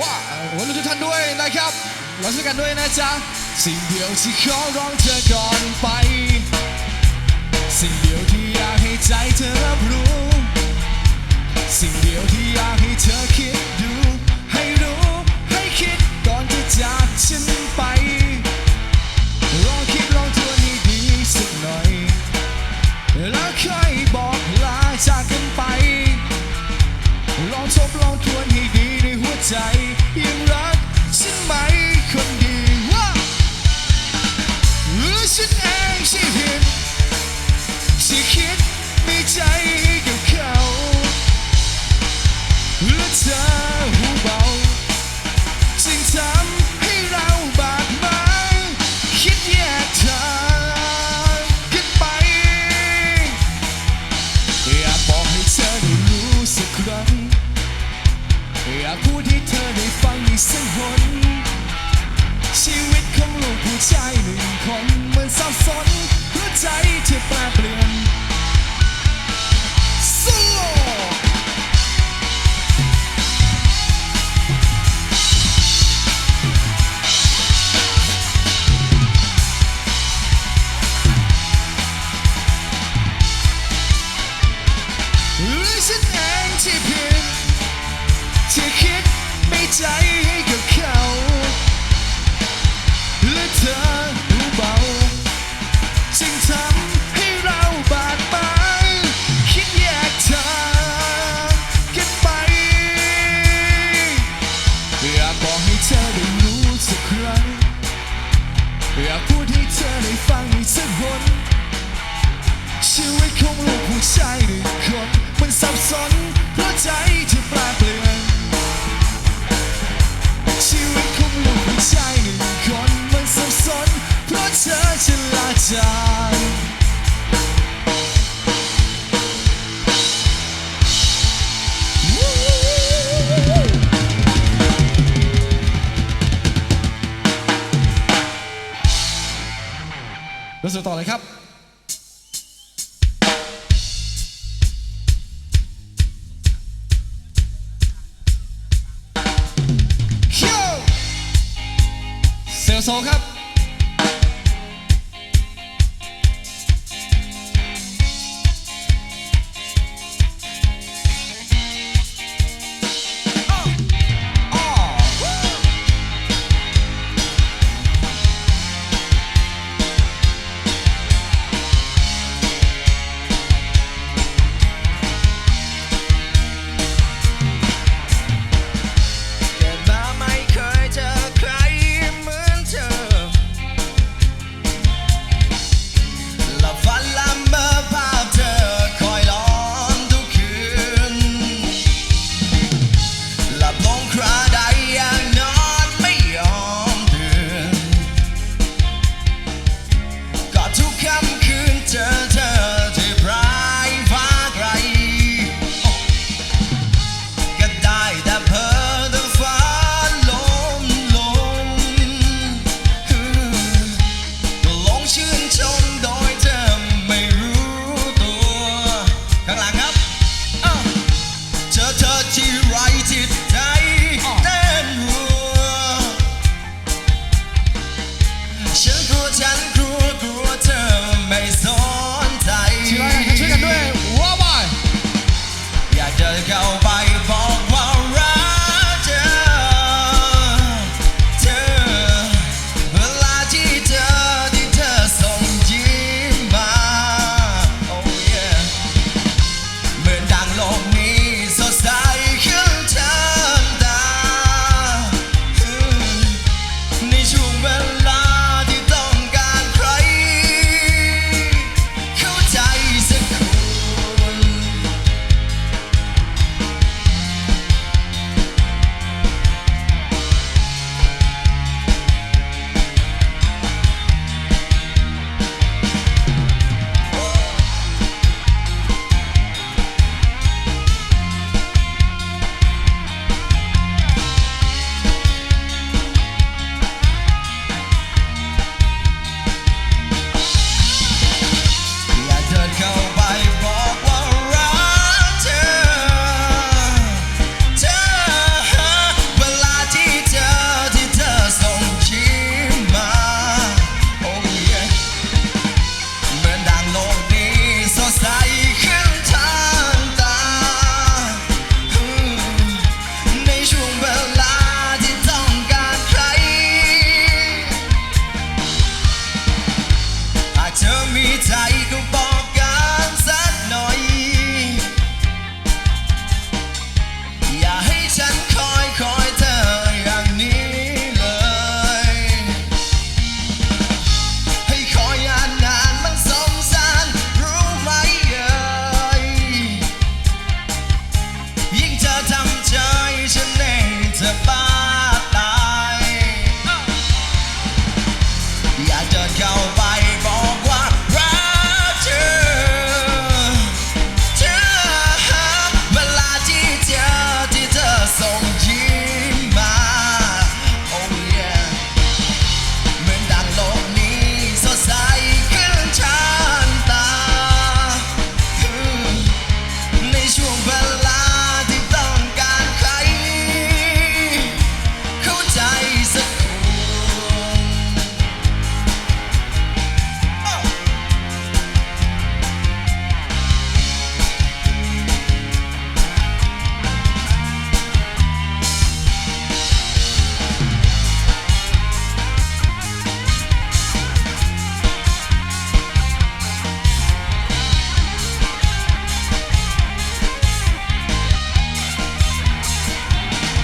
ว้าววันนี้ทุกท่านด้วยนะครับเราช่วยกันด้วยนะจ๊ะ สิ่งเดียวที่ขอร้องเธอก่อนไป สิ่งเดียวที่อยากให้ใจเธอรับรู้ สิ่งเดียวที่อยากให้เธอคิดดู ให้รู้ให้คิดก่อนจะจากฉันไป อยากพูดให้เธอได้ฟังอีกสักหนชีวิตของลูกผู้ชายหนึ่งคนมันสับสนเพราะใจที่แปรเปลี่ยนชีวิตของลูกผู้ชายหนึ่งคนมันสับสนเพราะเธอจะลาจ รู้สึกต่อเลยครับเซลโซครับ